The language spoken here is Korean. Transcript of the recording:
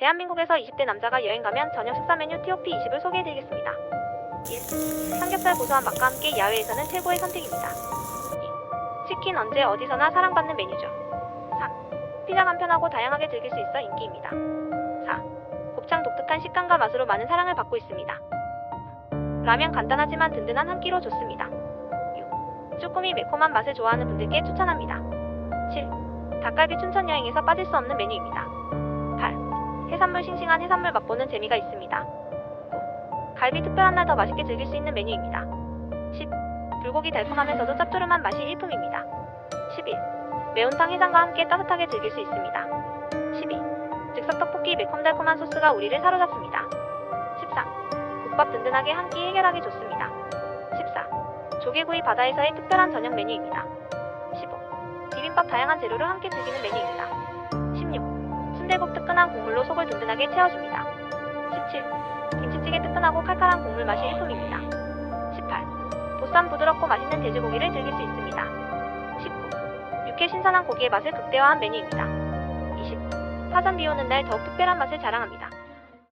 대한민국에서 20대 남자가 여행 가면 저녁 식사 메뉴 TOP 20을 소개해드리겠습니다. 1. 삼겹살 고소한 맛과 함께 야외에서는 최고의 선택입니다. 2. 치킨 언제 어디서나 사랑받는 메뉴죠. 3. 피자 간편하고 다양하게 즐길 수 있어 인기입니다. 4. 곱창 독특한 식감과 맛으로 많은 사랑을 받고 있습니다. 라면 간단하지만 든든한 한 끼로 좋습니다. 6. 쭈꾸미 매콤한 맛을 좋아하는 분들께 추천합니다. 7. 닭갈비 춘천 여행에서 빠질 수 없는 메뉴입니다. 8. 해산물 싱싱한 해산물 맛보는 재미가 있습니다. 9. 갈비 특별한 날 더 맛있게 즐길 수 있는 메뉴입니다. 10. 불고기 달콤하면서도 짭조름한 맛이 일품입니다. 11. 매운탕 해장과 함께 따뜻하게 즐길 수 있습니다. 12. 즉석 떡볶이 매콤달콤한 소스가 우리를 사로잡습니다. 13. 국밥 든든하게 한 끼 해결하기 좋습니다. 14. 조개구이 바다에서의 특별한 저녁 메뉴입니다. 15. 비빔밥 다양한 재료를 함께 즐기는 메뉴입니다. 16. 순대국 뜨끈한 국물로 속을 든든하게 채워줍니다. 17. 김치찌개 뜨끈하고 칼칼한 국물 맛이 일품입니다. 18. 보쌈 부드럽고 맛있는 돼지고기를 즐길 수 있습니다. 19. 육회 신선한 고기의 맛을 극대화한 메뉴입니다. 20. 파전 비 오는 날 더욱 특별한 맛을 자랑합니다.